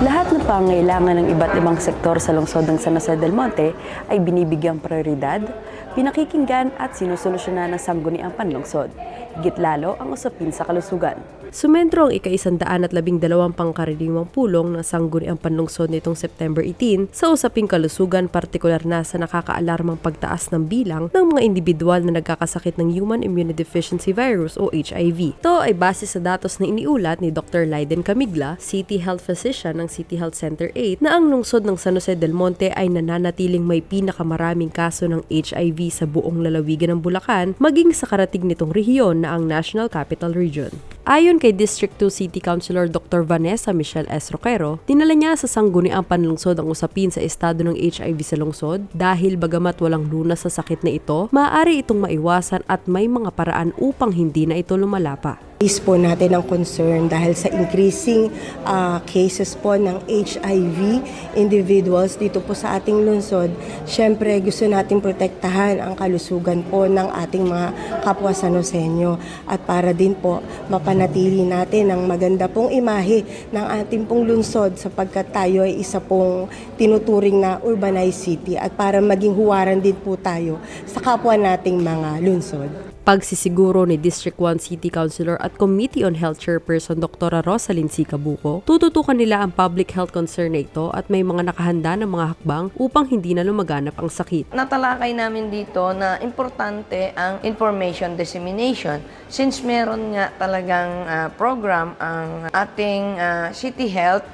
Lahat na si Pano Pinalawanan. Lahat ng pangailangan ng iba't ibang sektor sa lungsod ng San Jose del Monte ay binibigyang prioridad, pinakikinggan at sinusolusyonan ng sangguniang panlungsod. Higit lalo ang usapin sa kalusugan. Sumentro ang ika-isandaan at labing dalawang pangkaraniwang pulong ng sangguniang panlungsod nitong September 18 sa usaping kalusugan partikular na sa nakakaalarmang pagtaas ng bilang ng mga individual na nagkakasakit ng Human Immunodeficiency Virus o HIV. Ito ay base sa datos na iniulat ni Dr. Leiden Camigla, City Health Physician ng City Health Center 8, na ang lungsod ng San Jose del Monte ay nananatiling may pinakamaraming kaso ng HIV sa buong lalawigan ng Bulacan, maging sa karating nitong rehiyon na ang National Capital Region. Ayon kay District 2 City Councilor Dr. Vanessa Michelle S. Roquero, dinala niya sa sangguniang panlungsod ang usapin sa estado ng HIV sa lungsod dahil bagamat walang lunas sa sakit na ito, maaari itong maiwasan at may mga paraan upang hindi na ito lumala pa. Is po natin ang concern dahil sa increasing ah, cases po ng HIV individuals dito po sa ating lungsod. Siyempre gusto natin protektahan ang kalusugan po ng ating mga kapwa Sanosenyo at para din po mapanatili natin ang maganda pong imahe ng ating pong lungsod sapagkat tayo ay isa pong tinuturing na urbanized city at para maging huwaran din po tayo sa kapwa nating mga lungsod. Pagsisiguro ni District 1 City Councilor at Committee on Health Chairperson Dr. Rosalyn C. Cabuco, tututukan nila ang public health concern na ito at may mga nakahanda ng mga hakbang upang hindi na lumaganap ang sakit. natalakay namin dito na importante ang information dissemination since meron nga talagang ah, program ang ating ah, City Health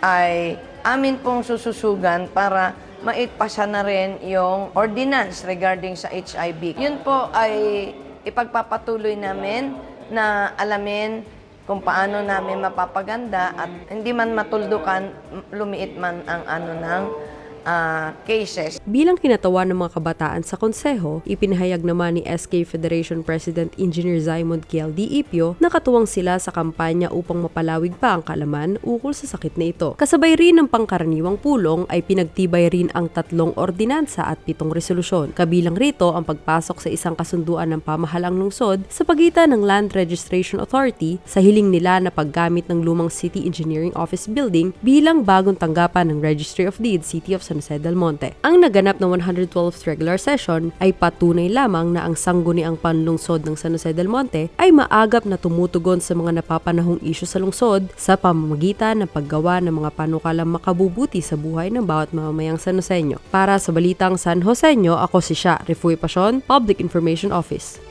ay amin pong sususugan para maipasa na rin yung ordinance regarding sa HIV. Yun po ay ipagpapatuloy namin na alamin kung paano namin mapapaganda at hindi man matuldukan, lumiit man ang ano ng ah, cases. Bilang kinatawan ng mga kabataan sa konseho, ipinahayag naman ni SK Federation President Engineer Zaimond Kiel D. Ipio na katuwang sila sa kampanya upang mapalawig pa ang kalaman ukol sa sakit na ito. Kasabay rin ng pangkaraniwang pulong ay pinagtibay rin ang tatlong ordinansa at pitong resolusyon. Kabilang rito ang pagpasok sa isang kasunduan ng pamahalang lungsod sa pagitan ng Land Registration Authority sa hiling nila na paggamit ng lumang City Engineering Office Building bilang bagong tanggapan ng Registry of Deeds City of San Jose del Monte. Ang naganap na 112th regular session ay patunay lamang na ang sangguniang panlungsod ng San Jose del Monte ay maagap na tumutugon sa mga napapanahong isyu sa lungsod sa pamamagitan ng paggawa ng mga panukalang makabubuti sa buhay ng bawat mamamayang San Joseño. Para sa Balitang San Joseño, ako si Sha, Refui Pasyon, Public Information Office.